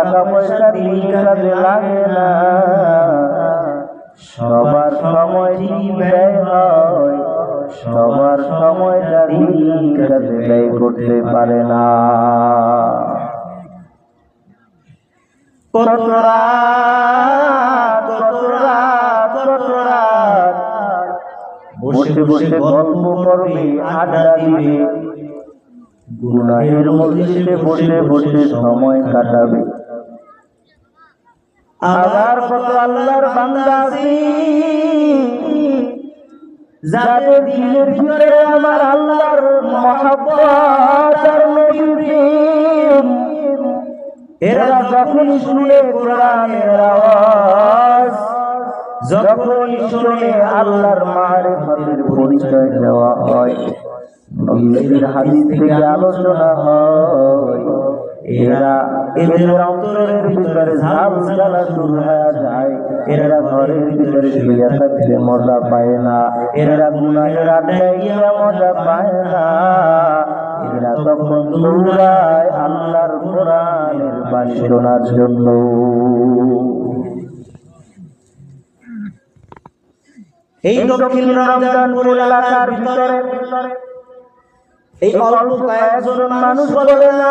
টাকা পয়সা দিন কাজে লাগে না। সবার সময় ব্যয় হয়, সবার সময়টা দিন কাজে ব্যয় করতে পারে না। বসে বসে গল্প করবে, আড্ডা দিবে। মধ্যে বসে বসে সময় কাটাবে। আবার কত আল্লাহর বান্দা আছে। যাদের দিলের ভিতরে আমার আল্লাহর মহাব্বত আর নবীর এরা যখন শুনে কোরআনের আওয়াজ যখন শুনে আল্লাহর মারিফতের পরিচয় দেওয়া হয় নবীর হাদিস থেকে আলোচনা হয়। এরা এদের অন্তরের ভিতরে ঝাল জ্বালা শুরু হয়ে যায়। এরা ঘরের ভিতরে শুয়ে থাকতে মজা পায় না। এরা গুনাহের আড্ডায় গিয়ে মজা পায় না। এরা তখন দৌড়ায় আল্লাহর কোরআনের বাণী শোনার জন্য। এই দক্ষিণ রমজানপুর এলাকার ভিতরে এই অল্প কয়েকজন মানুষ বলে না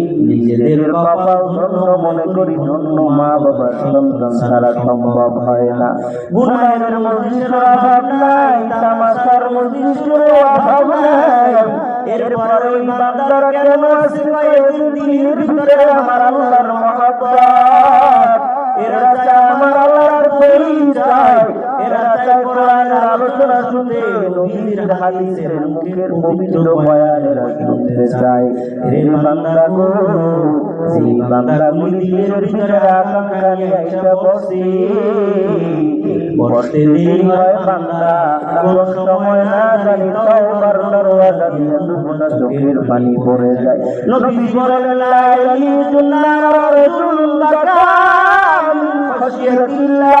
নিজেদের কপাল ধন্য মনে করি ধন্য মা বাবার সন্তান ছাড়া সম্ভব হয় না। গুনাহের মজলিসের অভাব নাই, তামাশার মজলিসের অভাব নাই। এরপরে ওই কেন এদের দিলের ভিতরে আমার আল্লাহর মহাব্বত। এরা আমার আল্লাহর পরিচয়। এরা চায় কোরআনের আলোচনা শুনতে। নবীর হাদিসের মুখের পবিত্র বয়ান এরা শুনতে চায়। রে বান্দা গো সেই বান্দা গুলি ভিতরে আকাঙ্ক্ষা নিয়ে এসে বসে। বসতে দেরি হয় বান্দা। কোন সময় না জানি তওবার দরওয়াজা দিয়ে দুপুরা চোখের পানি পড়ে যায়। নবী বলেন লা ইলাহা রাসূলুল্লাহ খশিয়াতিল্লাহ।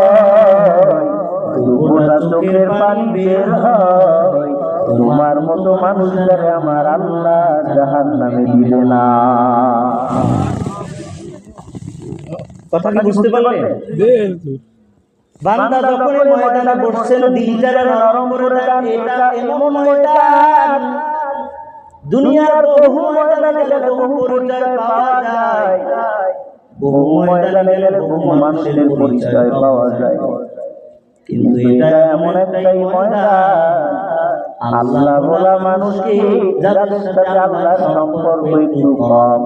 গোটা চোখের পানি বের হয়। তোমার মতো মানুষদের আমার আল্লাহ জাহান নামে দিবে না। কথা কি বুঝতে পারলেন বান্দা যখন ময়দানে বসছেন দিলটারে নরম করে এটা এমন ময়দান। দুনিয়ার বহু ময়দানে গেলে বহু পরিচয় পাওয়া যায়। বহু ময়দানে গেলে বহু মানুষের পরিচয় পাওয়া যায়। কিন্তু এটা এমন একটাই ময়দান। আল্লাহ বলা মানুষকে যাদের সাথে আল্লাহর সম্পর্ক একটু কম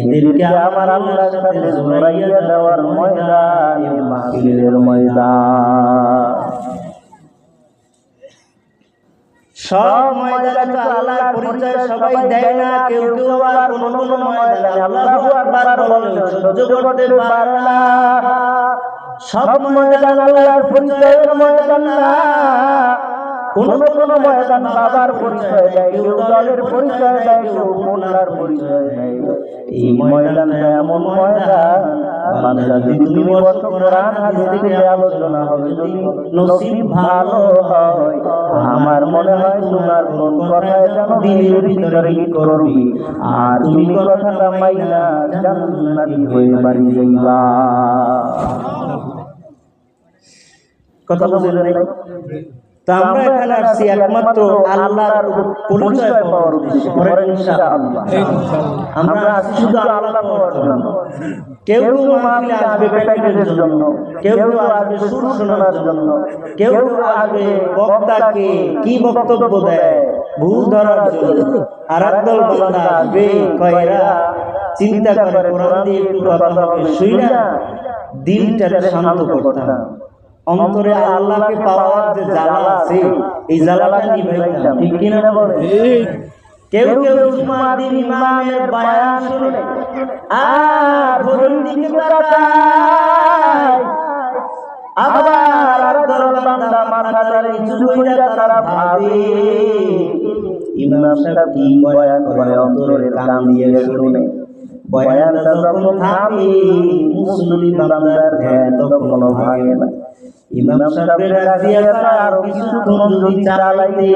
এদেরকে আমার আল্লাহর সাথে জড়াইয়া দেওয়ার ময়দান মাহফিলের ময়দান। সব ময়দানে তো আল্লাহর পরিচয় সবাই দেয় না কেউ কেউ আবার কোন কোন ময়দানে আল্লাহু আকবার বলে সহ্য করতে পারে না। সব ময়দান আল্লাহর পরিচয়ের ময়দান না। কোন কোন ময়দান বাবার পরিচয় দেয়, কেউ দলের পরিচয় দেয়, কেউ মোল্লার পরিচয় দেয়। এই এমন ময়দান আলোচনা হবে। ভালো আমার মনে হয় তোমার কোন কথায় যেন দিলের ভিতরে কি করবি? আর তুমি কথাটা মাইনা হয়ে বাড়ি যাইবা। কথা বুঝলেন তো আমরা এখানে আসছি একমাত্র আল্লাহর পরিচয় পাওয়ার উদ্দেশ্যে। ইনশাআল্লাহ আমরা আসছি শুধু আল্লাহ পাওয়ার জন্য। কেউ কেউ মাহফিলে আসবে প্যাকেজের জন্য। কেউ কেউ আসবে সুর শোনার জন্য। কেউ কেউ আসবে বক্তাকে কি বক্তব্য দেয়? ভুল ধরার জন্য। আর একদল বান্দা আসবে কয়রা? চিন্তা করে কোরআন দিয়ে একটু কথা হবে শুই না দিলটাকে শান্ত করতাম। অন্তরে আল্লাহকে পাওয়ার যে জ্বালা আছে এই জ্বালাটা নিভাইতাম ঠিক কিনা না বলে কেউ কেউ জুমার দিন ইমামের বায়ান শুনে আর ভোরের দিকে তাকায় আবার আর দল বান্দা মাথাটা নিচু কইরা তারা ভাবে ইমাম সাহেব কি বয়ান করে অন্তরের কান দিয়ে শুনে। বয়ানটা যখন থামে মুসলিম বান্দার ধ্যান তখন ভাঙে না। ইমাম সাহেবের যদি চালাইতে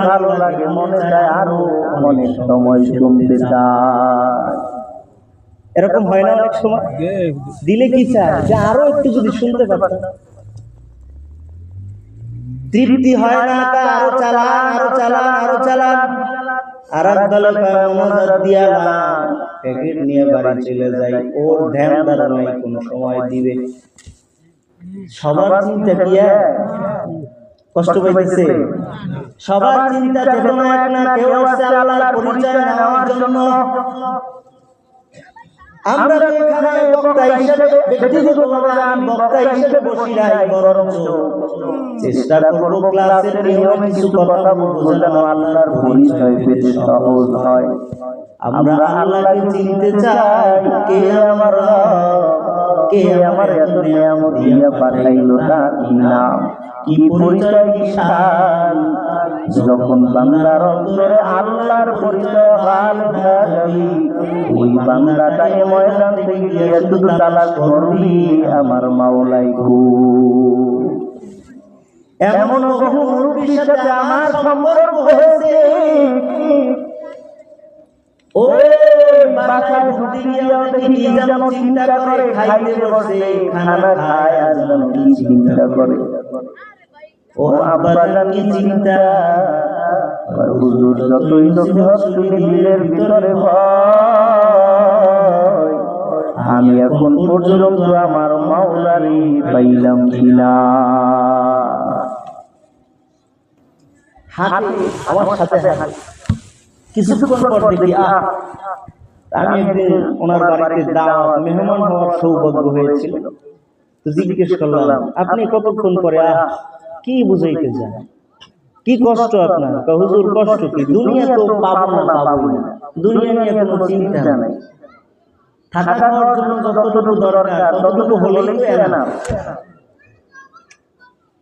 ভালো লাগে মনে চায় আরও সময় শুনতে চায়। এরকম হয় না অনেক সময়? দিলে কি চায়? যে আরও একটু যদি শুনতে পারতাম তৃপ্তি হয় না আরও চালান আরও চালান আরও চালান। আর এক দলে মনোজাত দিয়া প্যাকেট নিয়ে বাড়ি চলে যায় ওর ধ্যান দ্বারা কোন সময় দিবে। সবার চিন্তা কি কষ্ট পাইতেছে। সবার চিন্তা চেতনা এক না কেউ আসছে আল্লাহর পরিচয় নেওয়ার জন্য। আমরা তো এখানে বক্তা হিসেবে ব্যক্তিগতভাবে আমি বক্তা হিসেবে বসি নাই বরঞ্চ চেষ্টা করব ক্লাসের নিয়মে কিছু কথা বলব যেন আল্লাহর পরিচয় পেতে সহজ হয়। আমরা আল্লাহকে চিনতে চাই কে আমার কে আমার এত নিয়ামত দিয়া পাঠাইলো তার নাম? কি পরিচয় শান যখন বাংলার অন্তরে আল্লাহর ওই বাংলাটাই ময়দান থেকে তালা করবি আমার মাওলাই এমন বহু সাথে আমার সম্পর্ক হয়েছে। চিন্তা করে, খাইতে বসে, খানা খায় আর চিন্তা করে। ও চিন্তা হুজুর যতই হস্তি দিলের ভিতরে ভয়। আমি এখন পর্যন্ত আমার মাওলারি পাইলাম কিনা। আমি আপনি কতক্ষণ পরে আহ কি বুঝাইতে চান? কি কষ্ট আপনার? হুজুর, কষ্ট কি? দুনিয়া তো পাবো না পাবো না। দুনিয়া নিয়ে কোনো চিন্তা নাই। থাকা খাওয়ার জন্য যতটুকু দরকার, ততটুকু এনা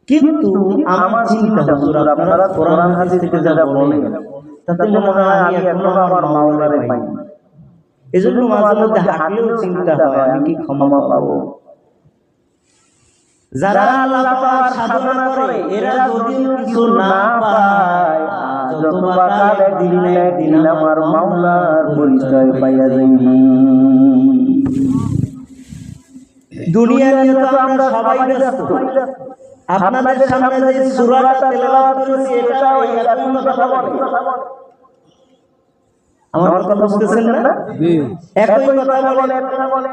কিন্তু আমার চিন্তা, হুজুর, আপনারা কোরআন হাদিস থেকে যা বলেন, তাতে মনে হয় আমি এখনও আমার মাওলারে পাই এজন্য মাঝে মধ্যে হাঁটলেও চিন্তা হয়, আমি কি ক্ষমা পাবো? যারা আল্লাহ পাওয়ার সাধনা করে এরা যদিও কিছু না পায় যত বাকাল একদিন না আমার মাওলার পরিচয় পাইয়া যাইবি। দুনিয়া নিয়ে তো আমরা সবাই ব্যস্ত। আপনাদের সামনে যে সূরাটা তেলাওয়াত করেছি এটা ওই একই কথা বলে। আমার কথা বুঝতেছেন না? একই কথা বলে।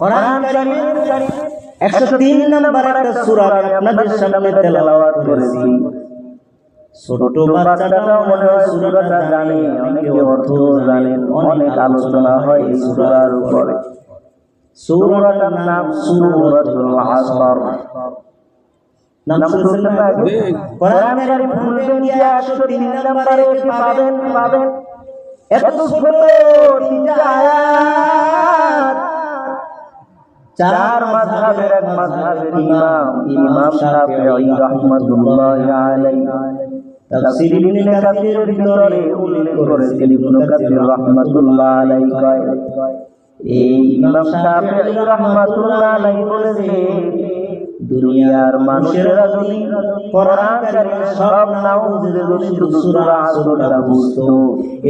কোরআন কারীমের 103 নম্বর একটা সূরা আপনাদের সামনে তেলাওয়াত করেছি। ছোট বাচ্চাটাও সূরাটা জানে, অনেকে জানেন অনেক আলোচনা হয় সূরার উপরে। সূরাটার নাম সূরাতুল আসর। নাম না আগে? কোরআন কারীম 103 নম্বরে পাবেন? পাবেন। এত ছোট চার মাযহাবের এক মাযহাবের ইমাম ইমাম শাফিঈ রাহমাতুল্লাহি আলাইহি। তাফসীর ইবনে কাসীরের ভিতরে উল্লেখ করেছেন ইবনে কাসীর রাহমাতুল্লাহ আলাইহি কয় এই ইমাম শাফিঈ রাহমাতুল্লাহ আলাইহি বলেছে দুনিয়ার মানুষেরা যদি কোরআন কারীম সব নাও যদি শুধু সূরা বুঝতো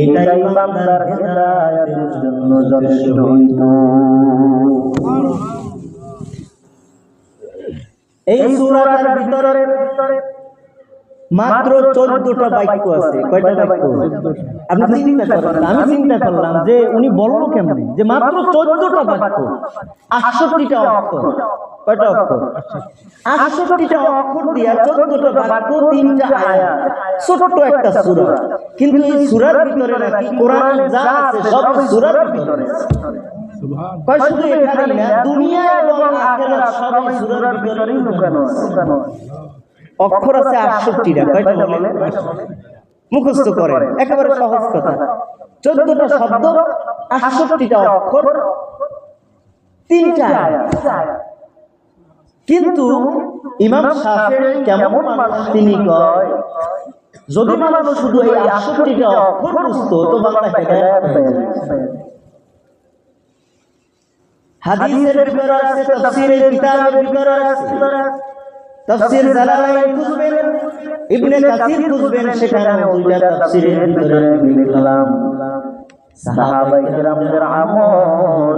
এটাই বান্দার হেদায়েতের জন্য যথেষ্ট হইতো। এই সূরাটার ভিতরে মাত্র চোদ্দটা বাক্য আছে। কয়টা বাক্য? আপনি চিন্তা করেন আমি চিন্তা করলাম যে উনি বলল কেমন? যে মাত্র চোদ্দটা বাক্য। আটষট্টিটা অক্ষর। কয়টা অক্ষর? আটষট্টিটা অক্ষর দিয়া চোদ্দটা বাক্য, তিনটা আয়া ছোট্ট একটা সূরা। কিন্তু এই সূরার ভিতরে নাকি কোরআন যা আছে, সব সূরার ভিতরে। দুনিয়া এবং সবই সূরার লুকানো অক্ষর আছে আটষট্টিটা কয়টা বলেন মুখস্থ করেন একেবারে সহজ কথা। চোদ্দটা শব্দ আটষট্টিটা অক্ষর তিনটা কিন্তু ইমাম শাফেঈ কেমন মানুষ তিনি কয়? যদি মানুষ শুধু এই আটষট্টিটা অক্ষর বুঝতো তো বাংলা হেদায়েত হয়ে। হাদিসের ভিতরে আছে তাফসীরের কিতাবের ভিতরে আছে। তাফসীর জালালাইন খুঁজবেন, ইবনে কাসির খুঁজবেন সেখানে দুইটা তাফসীরের ভিতরে সাহাবায়ে কেরামদের আমল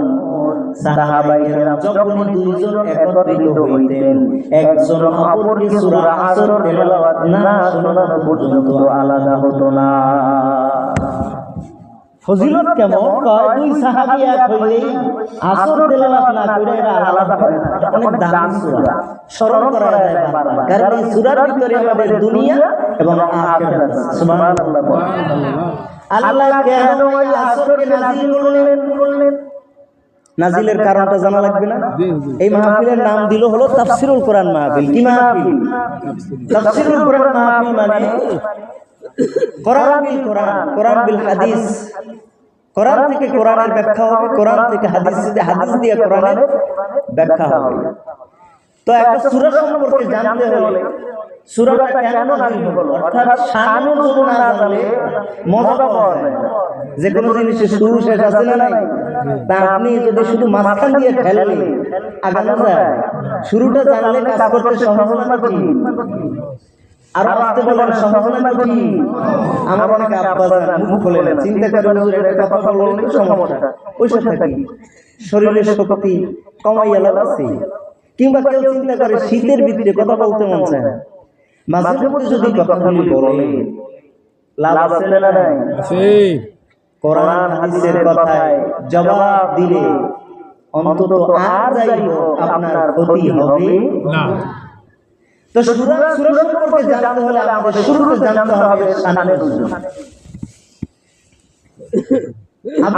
কেরাম যখন দুইজন একত্রিত হইতেন, একজন অপরকে সূরা আসর তেলাওয়াত না পর্যন্ত আলাদা হতো না। ফজিলত কেমন? কয় দুই সাহাবী এক হইলেই আসর তেলাওয়াত না করে এরা আলাদা হয়। অনেক দামি সূরা। স্মরণ করা যায় বারবার। কারণ এই সূরার ভিতরে আমাদের দুনিয়া এবং আখিরাত। সুবহানাল্লাহ। আল্লাহ কেন ওই আসরকে নাযিল করলেন? নাজিলের কারণটা জানা লাগবে না? এই মাহফিলের নাম দিল হলো তাফসিরুল কোরআন মাহফিল। কি মাহফিল? তাফসিরুল কোরআন মাহফিল মানে যে কোনো জিনিসের শুরু শেষ আছে না নাই? তা আপনি যদি শুধু মাঝখান দিয়ে যায়। শুরুটা জানলে কাজ করতে সহজ আর আসতে বলেন সহজ না আমার অনেক আব্বা মুখ খোলে না চিন্তা করে হুজুর এটা কথা বললে সমস্যা। ওই সাথে কি শরীরের শক্তি কমাইয়া কিংবা কেউ চিন্তা করে শীতের ভিতরে কথা বলতে মন চায়। না মাঝে মধ্যে যদি কথাগুলি বলে লাভ আছে না নাই? কোরআন হাদিসের কথায় জবাব দিলে অন্তত আর যাইব আপনার ক্ষতি হবে। না। তো সূরা সূরা সম্পর্কে জানতে হলে আমাদের শুরুতে জানতে হবে শানে নজুল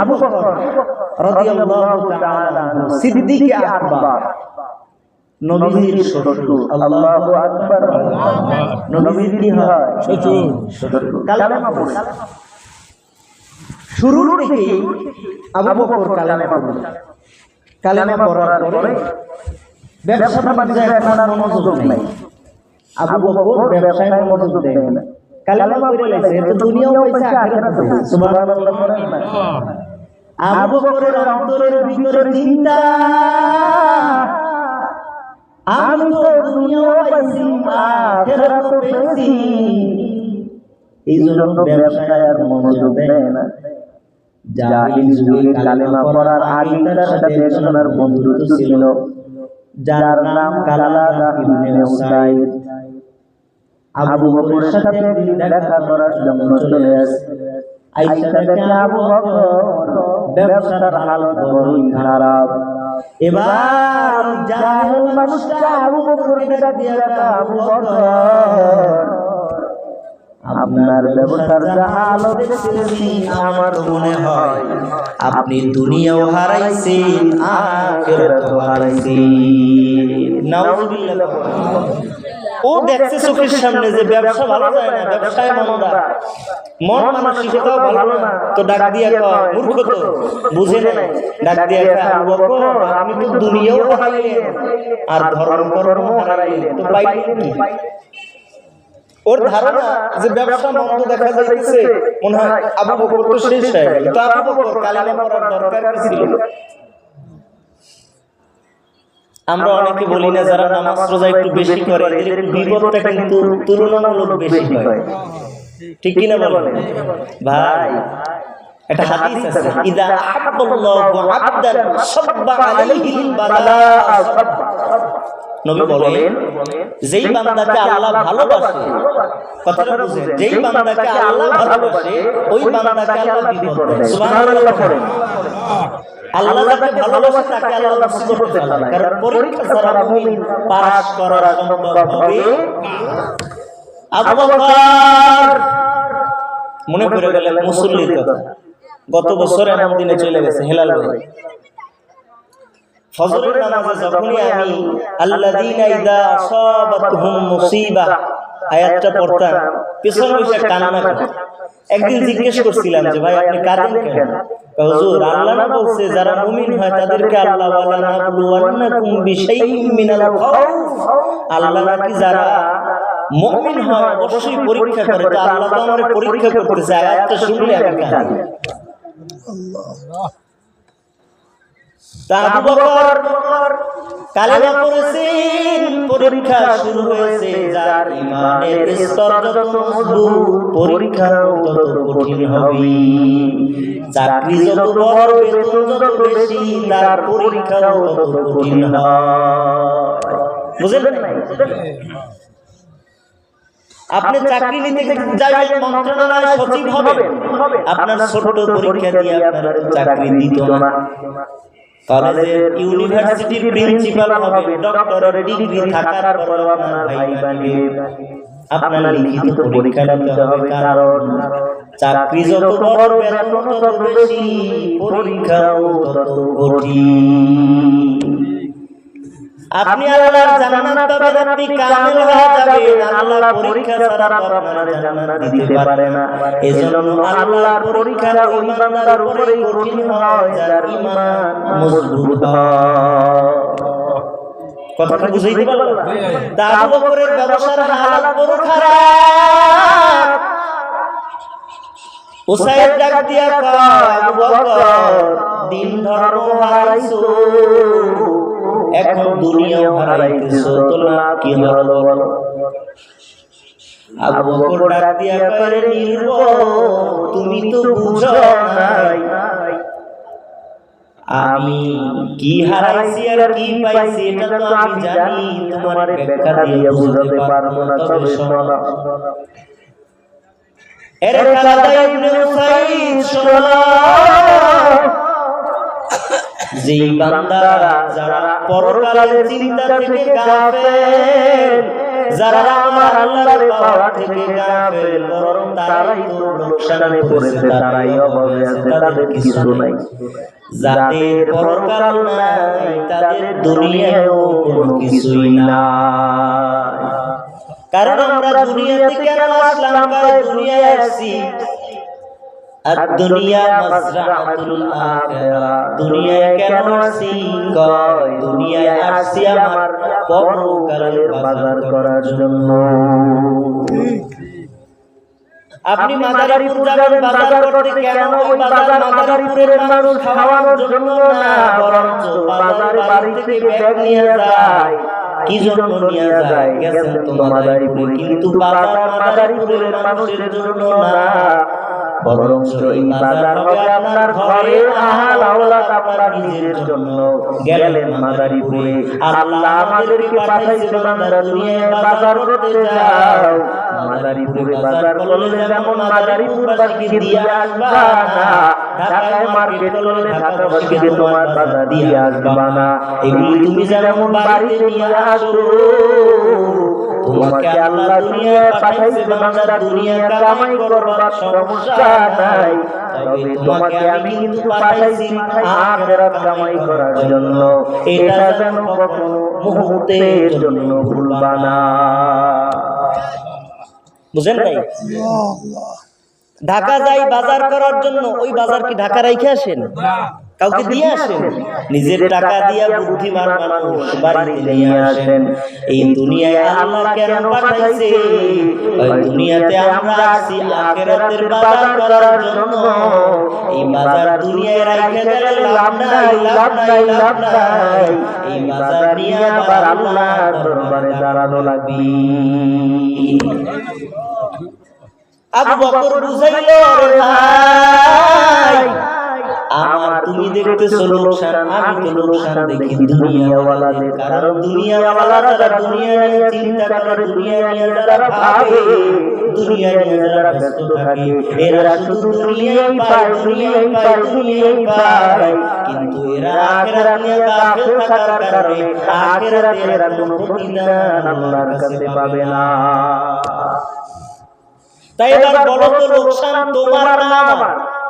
আবু বকর রাদিয়াল্লাহু তাআলা সিদ্দিক আকবর নবীর শ্বশুর আল্লাহু আকবার। নবীর কি হয়? শ্বশুর। শ্বশুর। কালেমা পড়ে। শুরুর থেকেই আবু বকর কালেমা পড়ে। কালেমা পড়ার পরে ব্যবসা বাণিজ্য এখন মনোযোগ নাই। আবু বকর ব্যবসায় মনোযোগ দেয় না। কালেমা পড়ে লাইছে তো দুনিয়াও পয়সা আখিরাত সুবহানাল্লাহ আবু বকরের অন্তরের ভিতরে চিন্তা। আমি তো দুনিয়াও পাইছি আখিরাত পেয়েছি। এই জন্য ব্যবসায় আর মনোযোগ দেয় না। জাহিল যুগে কালেমা পড়ার আগে তার সাথে একজনের ছিল যার নাম কালালা ইবনে উসাইদ। আবু বকরের সাথে দেখা করার জন্য চলে আসে। আইসা দেখে আবু বকর ব্যবসার হালত বড়ই খারাপ। এবার জাহিল মানুষটা আবু বকরকে দিয়ে রাখা আবু বকর। আপনার ব্যবসার যা হালত দেখতেছি আমার মনে হয় আপনি দুনিয়াও হারাইছেন আখিরাতও হারাইছেন। নাউজুবিল্লাহ। ও দেখছে চোখের সামনে যে ব্যবসা ভালো যায় না, ব্যবসায় মন্দা মন মানসিকতাও ভালো না। তো ডাক দিয়া কয়, মূর্খ তো, বুঝে নাই ডাক দিয়া কয় আমি তো দুনিয়াও হারাইলেন আর ধর্ম কর্ম হারাইলেন তো পাইলেন ওর ধারণা যে ব্যবসা মন্দ দেখা যাইতেছে, মনে হয় আবু বকর তো শেষ হয়ে গেল। তো আবু বকর কালেমা পড়ার দরকার ছিল? আমরা অনেকে বলি না যারা নামাজ রোজা একটু বেশি করে এদের বিপদটা কিন্তু তুলনামূলক বেশি হয়। ঠিক কিনা বলেন? ভাই একটা হাদিস আছে ইদা আহাব্বাল্লাহু আবদান সাব্বা আলাইহিল বালা নবী বলেন যেই বান্দাকে আল্লাহ ভালোবাসে কথাটা বুঝেন যেই বান্দাকে আল্লাহ ভালোবাসে ওই বান্দাকে আল্লাহ বিপদ সুবহানাল্লাহ আল্লাহ যাকে ভালোবাসে তাকে আল্লাহ মুসিবতে কারণ পরীক্ষা ছাড়া মুমিন পাস করা সম্ভব হবে। আবু বকর মনে পড়ে গেল মুসল্লির কথা। গত বছর এমন দিনে চলে গেছে হেলাল ভাই ফজরের নামাজে যখনই আমি আল্লাযীনা ইযা আসাবাতহুম মুসিবা আয়াতটা পড়তাম পেছনে বসে কান্না করতাম। একদিন জিজ্ঞেস করছিলাম যে ভাই আপনি কাঁদেন কেন? হুজুর আল্লাহ না বলছে যারা মুমিন হয় তাদেরকে আল্লাহ ওয়ালা নাবলুওয়ান্নাকুম বিশাইইম মিনাল খাউফ। আল্লাহ নাকি যারা মুমিন হয় অবশ্যই পরীক্ষা করে তো আল্লাহ তো আমার পরীক্ষা করতেছে আয়াতটা শুনলে আমি কাঁদি। বকর কালেমা পড়েছেন পরীক্ষা শুরু হয়েছে যার ইমানের স্তর যত মজবুত পরীক্ষাও তত কঠিন হবে। চাকরি যত বড় বেতন যত বেশি তার পরীক্ষাও তত কঠিন হয় বুঝলেন আপনি চাকরি নিতে যাবেন মন্ত্রণালয় সচিব হবেন। আপনার ছোট্ট পরীক্ষা দিয়ে আপনার চাকরি দিত না। কলেজের ইউনিভার্সিটির প্রিন্সিপাল হবে ডক্টরের ডিগ্রি থাকার পর আপনার ভাই বানিয়ে আপনার লিখিত পরীক্ষা দিতে হবে কারণ চাকরি যত বড় বেতন তত বেশি পরীক্ষাও তত কঠিন। আপনি আল্লাহর জান্নাত পাবেন আপনি কামেল হয়ে যাবেন। আল্লাহর পরীক্ষা ছাড়া তো আপনার জান্নাত দিতে পারে না। এজন্য আল্লাহর পরীক্ষা ইমানদার উপরেই কঠিন হয় যার ঈমান মজবুত কথাটা বুঝাইতে পারলাম? আবু বকরের ব্যবসার হালাত বড় খারাপ। উসাইদ ডাক দিয়া কয় আবু বকর দিন ধর্ম হারাইছো এখন দুনিয়াও হারাইতেছো তো কি হলো বলো? আবু বকর দিয়া নির্ব তুমি তো বুঝো নাই। আমি কি হারাইছি আর কি পাইছি, এটা তো আমি জানি, তোমার ব্যাখ্যা দিয়ে বুঝাতে পারব না, তবে শোনো না। এর কালাদা ইবনে উসাইদ, শোনো যেই বান্দারা যারা পরকালের চিন্তা থেকে গাফেল যারা আমার আল্লাহর পাওয়া থেকে গাফেল বরং তারাই তো লোকসানে পড়েছে তারাই অভাবে আছে তাদের কিছু নাই। যাদের পরকাল নাই তাদের দুনিয়ায়ও কোনো কিছুই নাই। কারণ আমরা দুনিয়াতে কেন আসলাম? দুনিয়ায় আসছি আর দুনিয়া মাজরাআতুল আখিরা দুনিয়ায় কেন আসছি কয়। দুনিয়ায় আসছি আমার পরকালের বাজার করার জন্য। আপনি মাদারীপুর যাবেন বাজার করতে কেন? ওই বাজার মাদারীপুরের মানুষ খাওয়ানোর জন্য না বরঞ্চ বাজারে বাড়ি থেকে ব্যাগ নিয়ে যায়। কি জন্য নিয়ে যায়? গেছেন তো মাদারীপুরে। কিন্তু বাজার মাদারীপুরের মানুষের জন্য না। বাজার হবে আপনার ঘরে আহাল আওলাদ আপনার নিজের জন্য। গেলেন মাদারীপুরে। আল্লাহ আমাদেরকে পাঠাইছে বান্দা দুনিয়ায় বাজার করতে যাও। মাদারীপুরে বাজার করলে যেমন মাদারীপুর বাসীকে দিয়ে আসবা না, ঢাকায় মার্কেট করলে ঢাকাবাসীকে তোমার বাজার দিয়ে আসবা না। এগুলি তুমি যেমন বাড়িতে নিয়ে আসো তোমাকে আল্লাহ দুনিয়ায় পাঠাইছে বান্দা দুনিয়া কামাই করবার সমস্যা নাই। তবে তোমাকে আমি কিন্তু পাঠাইছি আখিরাত কামাই করার জন্য। এটা যেন কখনো মুহূর্তের জন্য ভুলবা না। বুঝেন ভাই? ঢাকা যাই বাজার করার জন্য ওই বাজার কি ঢাকা রাইখে আসেন? কাউকে দিয়ে আসেন। নিজের টাকা দিয়া বুদ্ধিমান মানুষ বাড়িতে নিয়ে আসেন। এই দুনিয়ায় আল্লাহ কেন পাঠাইছে? ওই দুনিয়াতে আমরা আসি আখিরাতের বাজার করার জন্য। এই বাজার দুনিয়ায় রাইখে গেলে লাভ নাই লাভ নাই লাভ নাই। এই বাজার নিয়ে আবার আল্লাহ দরবারে দাঁড়ানো লাগবে। আবু বকর বুঝাইল রে ভাই আমার তুমি দেখতেছো লোকসান আমি তো লোকসান দেখি দুনিয়াওয়ালাদের। কারণ দুনিয়াওয়ালারা যারা দুনিয়া নিয়ে চিন্তা করে দুনিয়া নিয়ে যারা ভাবে দুনিয়া নিয়ে যারা ব্যস্ত থাকে এরা শুধু দুনিয়াই পায় দুনিয়াই পায় দুনিয়াই পায়। কিন্তু এরা আখেরাত নিয়ে গাফিল থাকার কারণে আখেরাতে এরা কোনো প্রতিদান আল্লাহর কাছে পাবে না। তাই এবার বলো তো লোকসান তোমার না আমার।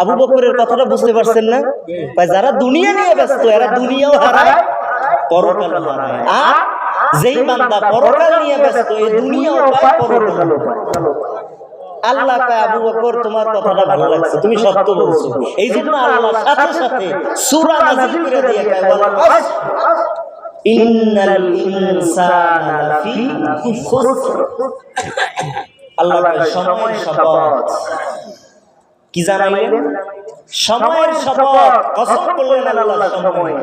আবু বকরের কথাটা বুঝতে পারছেন না? যারা দুনিয়া নিয়ে ব্যস্ত, এরা দুনিয়াও হারায় পরকাল হারায়। যেই বান্দা পরকাল নিয়ে ব্যস্ত, এই দুনিয়াও পায় পরকাল আল্লাহ আবু বকর, তোমার কথাটা ভালো লাগছে, তুমি সত্য বলছো। এই জন্য আল্লাহ সাথে সাথে আল্লাহ সময় কি জানাইলেন সময়ের শপথ কসম করলেন আল্লাহ সময়।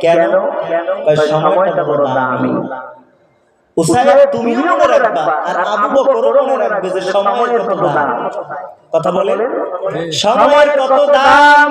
কেন? ওই সময়টা বড় দামি। উসাইয়া তুমি মনে রাখবা আর আবু বকর মনে রাখবে যে সময়ের কত দাম। কথা বলেন? সময়ের কত দাম?